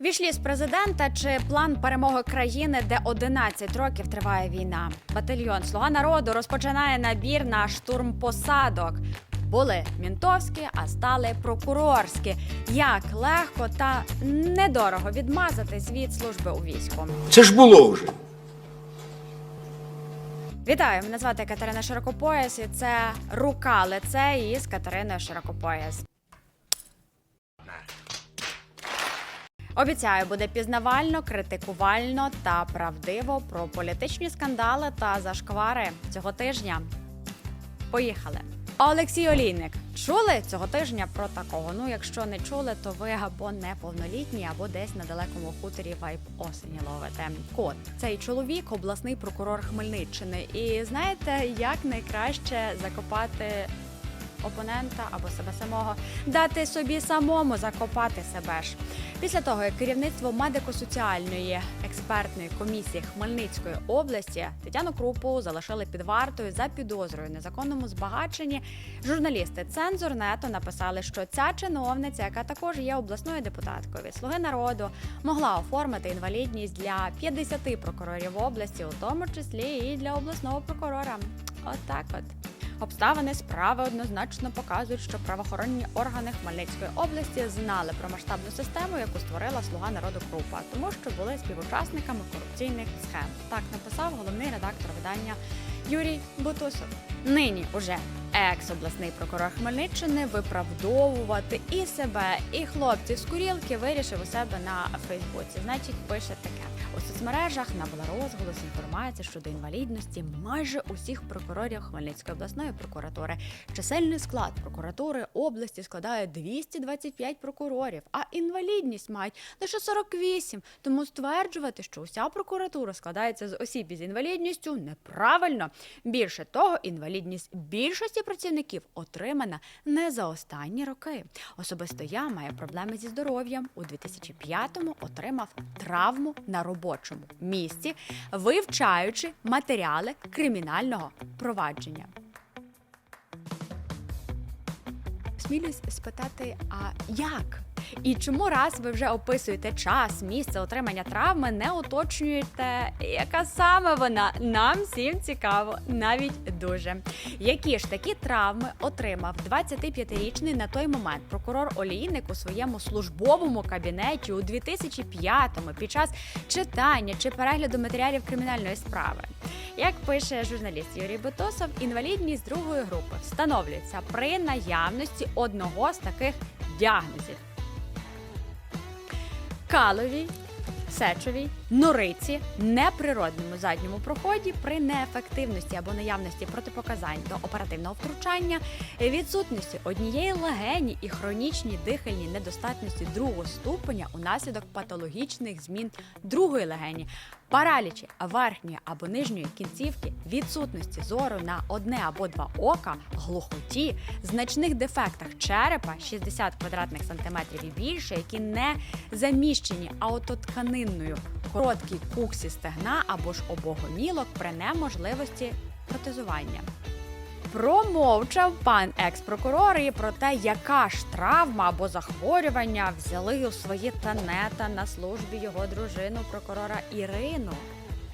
Вішліс президента чи план перемоги країни, де 11 років триває війна. Батальйон Слуга народу розпочинає набір на штурм посадок. Були мінтовські, а стали прокурорські. Як легко та недорого відмазатись від служби у війську. Це ж було вже. Вітаю! Мене звати Катерина Широкопояс, і це рука лице із Катериною Широкопояс. Обіцяю, буде пізнавально, критикувально та правдиво про політичні скандали та зашквари цього тижня. Поїхали. Олексій Олійник. Чули цього тижня про такого? Ну, якщо не чули, то ви або неповнолітні, або десь на далекому хуторі вайб осені ловите. Кот цей чоловік, обласний прокурор Хмельниччини. І знаєте, як найкраще закопати опонента або себе самого, дати собі самому закопати себе ж. Після того, як керівництво медико-соціальної експертної комісії Хмельницької області Тетяну Крупу залишили під вартою за підозрою незаконному збагаченні. Журналісти цензурнету написали, що ця чиновниця, яка також є обласною депутаткою від слуги народу, могла оформити інвалідність для 50 прокурорів області, у тому числі і для обласного прокурора. Отак от. Обставини справи однозначно показують, що правоохоронні органи Хмельницької області знали про масштабну систему, яку створила слуга народу Крупа, тому що були співучасниками корупційних схем. Так написав головний редактор видання Юрій Бутусов. Нині уже екс-обласний прокурор Хмельниччини виправдовувати і себе, і хлопців з курілки вирішив у себе на Фейсбуці. Значить, пише таке. У соцмережах набула розголос інформація щодо інвалідності майже усіх прокурорів Хмельницької обласної прокуратури. Чисельний склад прокуратури області складає 225 прокурорів, а інвалідність мають лише 48. Тому стверджувати, що уся прокуратура складається з осіб із інвалідністю, неправильно. Більше того, інвалідність більшості працівників отримана не за останні роки. Особисто я маю проблеми зі здоров'ям. У 2005-му отримав травму на робочому місці, вивчаючи матеріали кримінального провадження. Смілюсь спитати, а як? І чому раз ви вже описуєте час, місце отримання травми, не уточнюєте, яка саме вона? Нам всім цікаво, навіть дуже. Які ж такі травми отримав 25-річний на той момент прокурор Олійник у своєму службовому кабінеті у 2005-му під час читання чи перегляду матеріалів кримінальної справи? Як пише журналіст Юрій Бутосов, інвалідність другої групи встановлюється при наявності одного з таких діагнозів: каловій, сечовій, нориці, неприродному задньому проході при неефективності або наявності протипоказань до оперативного втручання, відсутності однієї легені і хронічній дихальній недостатності другого ступеня унаслідок патологічних змін другої легені, паралічі верхньої або нижньої кінцівки, відсутності зору на одне або два ока, глухоті, значних дефектах черепа 60 квадратних сантиметрів і більше, які не заміщені аутотканинною, короткій куксі стегна або ж обогомілок при неможливості протезування. Промовчав пан екс-прокурор і про те, яка ж травма або захворювання взяли у свої танета на службі його дружину прокурора Ірину.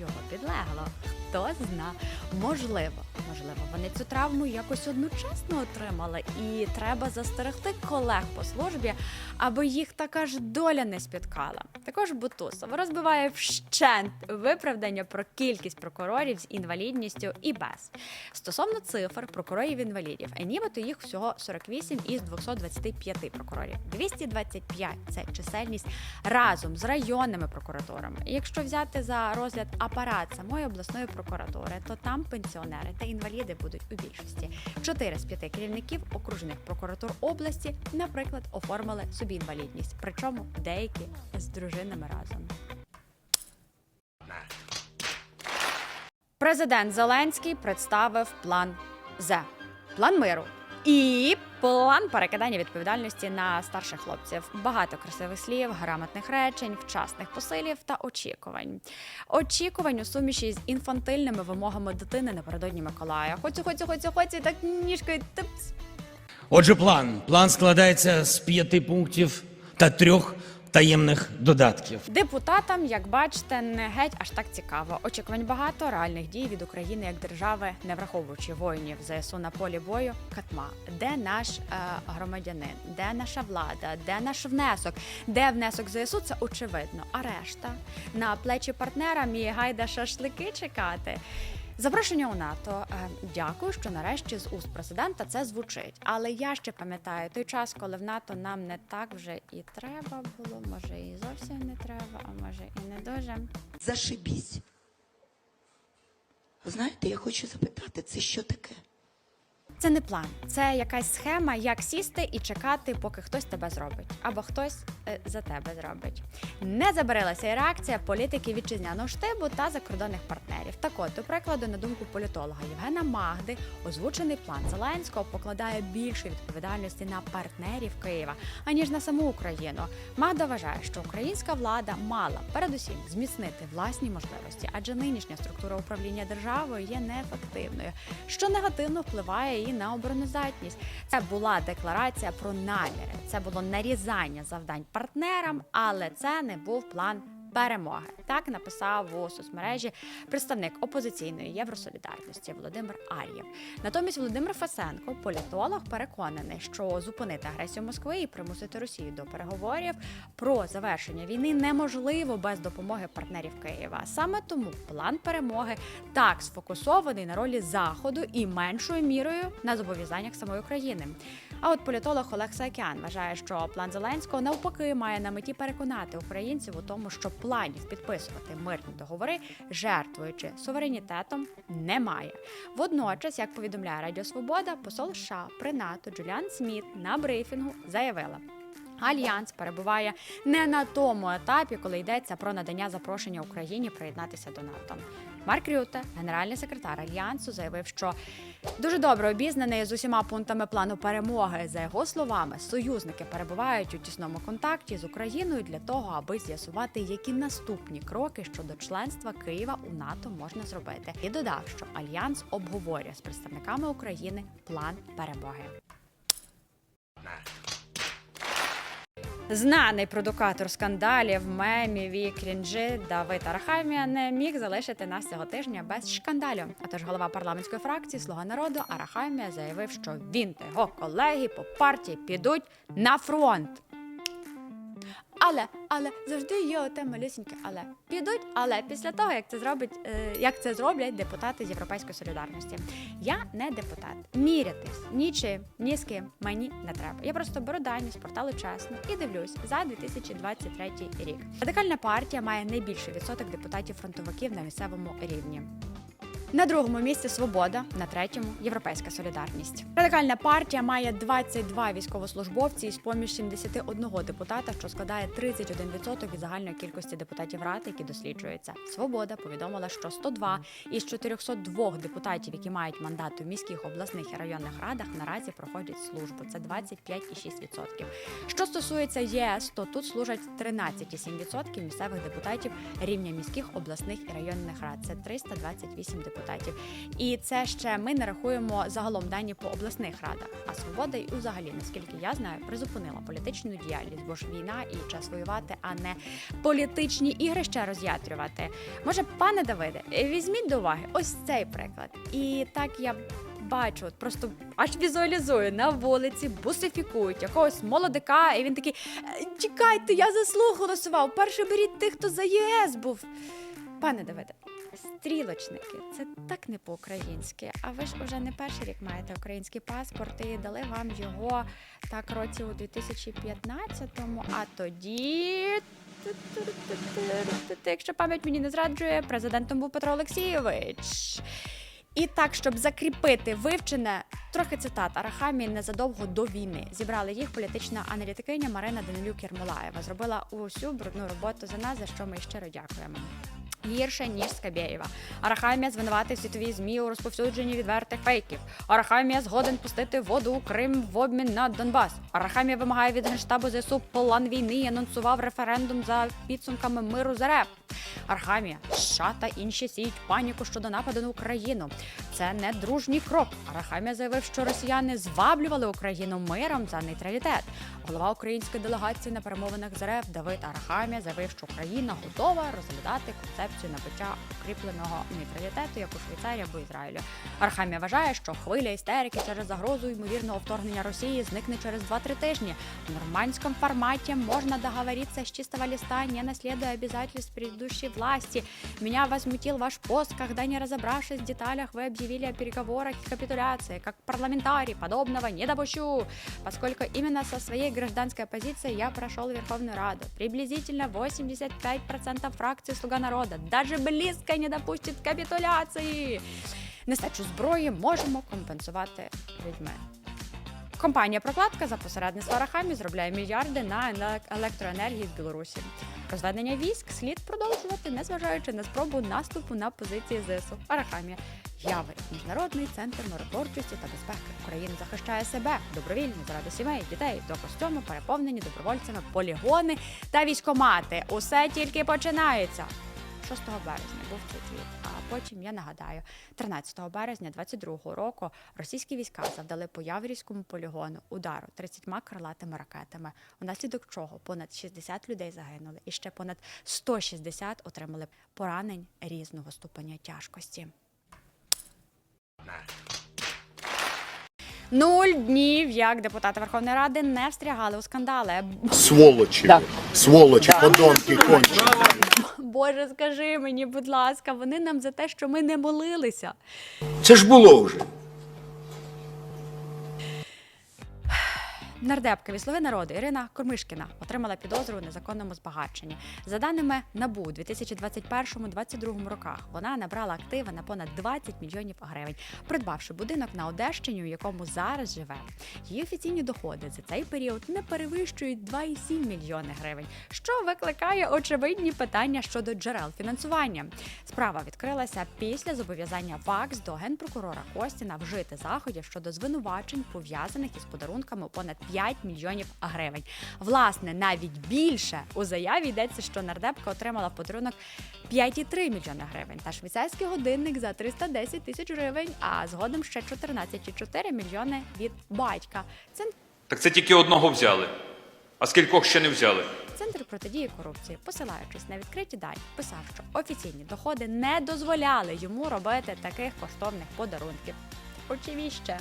Його підлегло. Хто зна, можливо, можливо, вони цю травму якось одночасно отримали, і треба застерегти колег по службі, аби їх така ж доля не спіткала. Також Бутусов розбиває вщент виправдання про кількість прокурорів з інвалідністю і без. Стосовно цифр прокурорів інвалідів, а нібито їх всього 48 із 225 прокурорів. 225 – це чисельність разом з районними прокуратурами. Якщо взяти за розгляд апарат самої обласної то там пенсіонери та інваліди будуть у більшості. Чотири з п'яти керівників окружних прокуратур області, наприклад, оформили собі інвалідність, причому деякі з дружинами разом. Президент Зеленський представив план З план миру і план перекидання відповідальності на старших хлопців. Багато красивих слів, грамотних речень, вчасних посилів та очікувань. Очікувань у суміші з інфантильними вимогами дитини напередодні Миколая. Хоцю, хоцю, хоцю, і так ніжкою типс. Отже, план. План складається з п'яти пунктів та трьох таємних додатків. Депутатам, як бачите, не геть аж так цікаво. Очікувань багато реальних дій від України як держави, не враховуючи воїнів ЗСУ на полі бою. Катма, де наш е, громадянин, де наша влада, де наш внесок, де внесок ЗСУ, це очевидно. А решта на плечі партнера мій гайда шашлики чекати. Запрошення у НАТО. Е, Дякую, що нарешті з уст президента це звучить. Але я ще пам'ятаю той час, коли в НАТО нам не так вже і треба було. Може, і зовсім не треба, а може і не дуже. Зашибісь. Знаєте, я хочу запитати, це що таке? Це не план, це якась схема, як сісти і чекати, поки хтось тебе зробить, або хтось е, за тебе зробить. Не забарилася і реакція політики вітчизняного штибу та закордонних партнерів. Так от, до прикладу, на думку політолога Євгена Магди, озвучений план Зеленського покладає більше відповідальності на партнерів Києва аніж на саму Україну. Магда вважає, що українська влада мала передусім зміцнити власні можливості, адже нинішня структура управління державою є неефективною, що негативно впливає і на обороноздатність. Це була декларація про наміри, це було нарізання завдань партнерам, але це не був план. Перемоги так написав у соцмережі представник опозиційної євросолідарності Володимир Ар'єв. Натомість Володимир Фасенко, політолог, переконаний, що зупинити агресію Москви і примусити Росію до переговорів про завершення війни неможливо без допомоги партнерів Києва. Саме тому план перемоги так сфокусований на ролі заходу і меншою мірою на зобов'язаннях самої України. А от політолог Олег Саакян вважає, що план Зеленського навпаки має на меті переконати українців у тому, що планів підписувати мирні договори, жертвуючи суверенітетом, немає. Водночас, як повідомляє Радіо Свобода, посол США при НАТО Джуліан Сміт на брифінгу заявила. Альянс перебуває не на тому етапі, коли йдеться про надання запрошення Україні приєднатися до НАТО. Марк Рюте, генеральний секретар альянсу, заявив, що дуже добре обізнаний з усіма пунктами плану перемоги. За його словами, союзники перебувають у тісному контакті з Україною для того, аби з'ясувати, які наступні кроки щодо членства Києва у НАТО можна зробити. І додав, що альянс обговорює з представниками України план перемоги. Знаний продукатор скандалів, мемів і крінжі Давид Арахамія не міг залишити нас цього тижня без шкандалю. А тож голова парламентської фракції Слуга народу Арахамія заявив, що він та його колеги по партії підуть на фронт. Але, але завжди є оте малюсіньке, але підуть, але після того, як це зробить, е, як це зроблять депутати з Європейської солідарності. Я не депутат. Мірятись нічим, ні з ким мені не треба. Я просто беру дані з порталу чесно і дивлюсь за 2023 рік. Радикальна партія має найбільший відсоток депутатів фронтовиків на місцевому рівні. На другому місці свобода, на третьому європейська солідарність. Радикальна партія має 22 військовослужбовці із поміж 71 депутата, що складає 31% від загальної кількості депутатів ради, які досліджуються. Свобода повідомила, що 102 із 402 депутатів, які мають мандат у міських обласних і районних радах, наразі проходять службу. Це 25,6%. Що стосується ЄС, то тут служать 13,7% місцевих депутатів рівня міських обласних і районних рад. Це 328 депутатів. І це ще ми не рахуємо загалом дані по обласних радах. А свобода, і взагалі, наскільки я знаю, призупинила політичну діяльність, бо ж війна і час воювати, а не політичні ігри ще роз'ятрювати. Може, пане Давиде, візьміть до уваги ось цей приклад. І так я. Бачу, от просто аж візуалізую на вулиці, бусифікують якогось молодика, і він такий: «Е, чекайте, я за голосував. Перше беріть тих, хто за ЄС був. Пане Давиде, стрілочники, це так не по-українськи. А ви ж уже не перший рік маєте український паспорт і дали вам його так році у 2015-му, а тоді. Якщо пам'ять мені не зраджує, президентом був Петро Олексійович. І так, щоб закріпити вивчене, трохи цитат Арахамії незадовго до війни. Зібрали їх політична аналітикиня Марина Данилюк Єрмолаєва. Зробила усю брудну роботу за нас, за що ми щиро дякуємо. Гірше ніж Скабєєва. Арахамія звинуватив світові змі у розповсюдженні відвертих фейків. Арахамія згоден пустити воду у Крим в обмін на Донбас. Арахамія вимагає від генштабу ЗСУ план війни і анонсував референдум за підсумками миру з РФ. Архамія, США та інші сіють паніку щодо нападу на Україну. Це не дружній крок. Арахамія заявив, що росіяни зваблювали Україну миром за нейтралітет. Голова української делегації на перемовинах з РФ Давид Арахамія заявив, що Україна готова розглядати концепцію набуття укріпленого нейтралітету як у Швейцарії або Ізраїлю. Арахамія вважає, що хвиля істерики через загрозу ймовірного вторгнення Росії зникне через 2-3 тижні. В нормандському форматі можно договориться с чистого листа, не наследуя обязательств предыдущей власти. Меня возмутил ваш пост, когда, не разобравшись в деталях, вы объявили о переговорах и капитуляции. Как парламентарий подобного не допущу, поскольку именно со своей гражданской позиции я прошел в Верховную Раду. Приблизительно 85% фракции «Слуга народа» даже близко не допустит капитуляции. Нестачу зброї можемо компенсувати людьми. Компанія Прокладка за посередництва Рахамі заробляє мільярди на електроенергії в Білорусі. Розведення військ слід продовжувати, незважаючи на спробу наступу на позиції ЗСУ. Арахамія Яви міжнародний центр миротворчості та безпеки. Україна захищає себе добровільно заради сімей, дітей до костюму, переповнені добровольцями, полігони та військомати. Усе тільки починається. 6 березня був цей твіт. А потім я нагадаю, 13 березня 22-го року російські війська завдали по Яврівському полігону удару 30 крилатими ракетами, внаслідок чого понад 60 людей загинули, і ще понад 160 отримали поранень різного ступеня тяжкості. Нуль днів, як депутати Верховної Ради не встрягали у скандали. Сволочі. Да. Сволочі, подонки кончені. Боже, скажи мені, будь ласка, вони нам за те, що ми не молилися. Це ж було вже. Нардепка від «Слуги народу Ірина Кормишкіна отримала підозру у незаконному збагаченні. За даними НАБУ, у 2021-2022 роках вона набрала активи на понад 20 мільйонів гривень, придбавши будинок на Одещині, у якому зараз живе. Її офіційні доходи за цей період не перевищують 2,7 мільйони гривень, що викликає очевидні питання щодо джерел фінансування. Справа відкрилася після зобов'язання ВАКС до генпрокурора Костіна вжити заходів щодо звинувачень, пов'язаних із подарунками понад 5 мільйонів гривень. Власне, навіть більше у заяві йдеться, що нардепка отримала в подарунок 5,3 мільйони гривень та швейцарський годинник за 310 тисяч гривень, а згодом ще 14,4 мільйони від батька. Це Так це тільки одного взяли. А скількох ще не взяли? Центр протидії корупції, посилаючись на відкриті дані, писав, що офіційні доходи не дозволяли йому робити таких коштовних подарунків. Очевидно.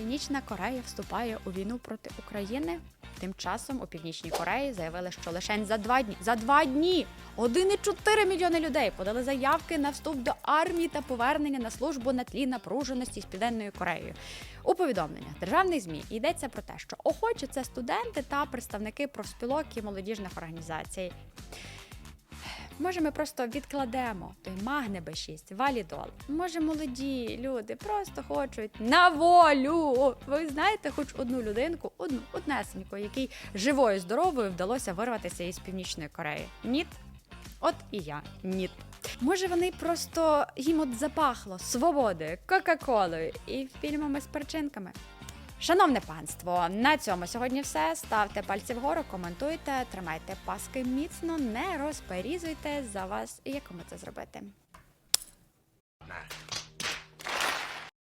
Північна Корея вступає у війну проти України. Тим часом у північній Кореї заявили, що лише за два дні за два дні 1,4 мільйони людей подали заявки на вступ до армії та повернення на службу на тлі напруженості з південною Кореєю. У повідомленнях державних змі йдеться про те, що охочі це студенти та представники профспілок і молодіжних організацій. Може, ми просто відкладемо той магне Б6, валідол. Може, молоді люди просто хочуть на волю. Ви знаєте, хоч одну людинку, одну однесеньку, якій живою здоровою вдалося вирватися із північної Кореї. Ніт. От і я ніт. Може, вони просто їм от запахло свободою, кока-колою і фільмами з перчинками. Шановне панство, на цьому сьогодні все. Ставте пальці вгору, коментуйте, тримайте паски міцно, не розперізуйте за вас, якому це зробити.